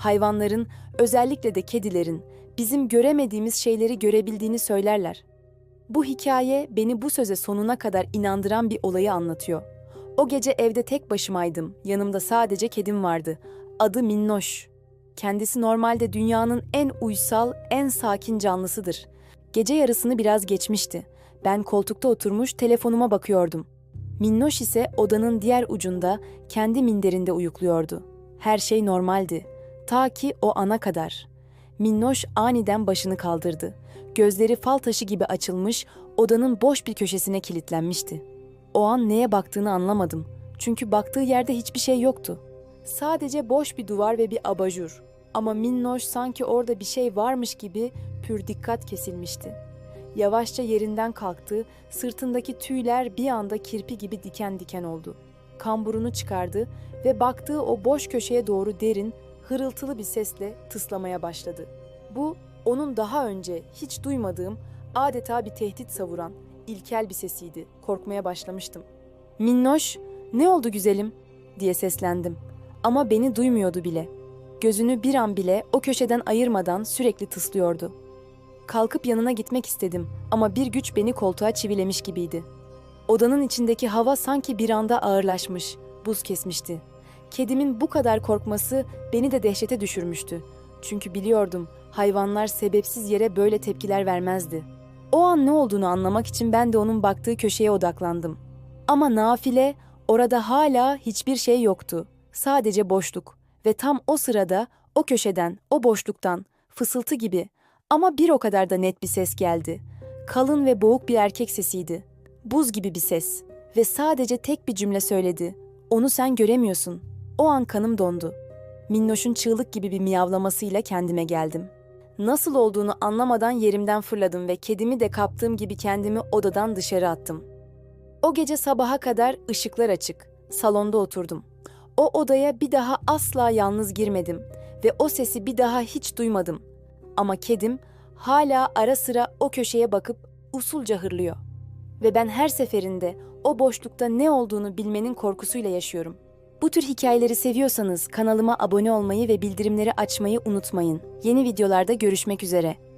hayvanların, özellikle de kedilerin bizim göremediğimiz şeyleri görebildiğini söylerler. Bu hikaye beni bu söze sonuna kadar inandıran bir olayı anlatıyor. O gece evde tek başımaydım. Yanımda sadece kedim vardı. Adı Minnoş. Kendisi normalde dünyanın en uysal, en sakin canlısıdır. Gece yarısını biraz geçmişti. Ben koltukta oturmuş telefonuma bakıyordum. Minnoş ise odanın diğer ucunda kendi minderinde uyukluyordu. Her şey normaldi. Ta ki o ana kadar. Minnoş aniden başını kaldırdı. Gözleri fal taşı gibi açılmış, odanın boş bir köşesine kilitlenmişti. O an neye baktığını anlamadım. Çünkü baktığı yerde hiçbir şey yoktu. Sadece boş bir duvar ve bir abajur. Ama Minnoş sanki orada bir şey varmış gibi pür dikkat kesilmişti. Yavaşça yerinden kalktı, sırtındaki tüyler bir anda kirpi gibi diken diken oldu. Kamburunu çıkardı ve baktığı o boş köşeye doğru derin, hırıltılı bir sesle tıslamaya başladı. Bu, onun daha önce hiç duymadığım, adeta bir tehdit savuran, ilkel bir sesiydi. Korkmaya başlamıştım. Minnoş, ne oldu güzelim? diye seslendim. Ama beni duymuyordu bile. Gözünü bir an bile o köşeden ayırmadan sürekli tıslıyordu. Kalkıp yanına gitmek istedim ama bir güç beni koltuğa çivilemiş gibiydi. Odanın içindeki hava sanki bir anda ağırlaşmış, buz kesmişti. Kedimin bu kadar korkması beni de dehşete düşürmüştü. Çünkü biliyordum hayvanlar sebepsiz yere böyle tepkiler vermezdi. O an ne olduğunu anlamak için ben de onun baktığı köşeye odaklandım. Ama nafile orada hala hiçbir şey yoktu. Sadece boşluk ve tam o sırada o köşeden, o boşluktan fısıltı gibi ama bir o kadar da net bir ses geldi. Kalın ve boğuk bir erkek sesiydi. Buz gibi bir ses ve sadece tek bir cümle söyledi. Onu sen göremiyorsun. O an kanım dondu. Minnoş'un çığlık gibi bir miyavlamasıyla kendime geldim. Nasıl olduğunu anlamadan yerimden fırladım ve kedimi de kaptığım gibi kendimi odadan dışarı attım. O gece sabaha kadar ışıklar açık. Salonda oturdum. O odaya bir daha asla yalnız girmedim ve o sesi bir daha hiç duymadım. Ama kedim hala ara sıra o köşeye bakıp usulca hırlıyor. Ve ben her seferinde o boşlukta ne olduğunu bilmenin korkusuyla yaşıyorum. Bu tür hikayeleri seviyorsanız kanalıma abone olmayı ve bildirimleri açmayı unutmayın. Yeni videolarda görüşmek üzere.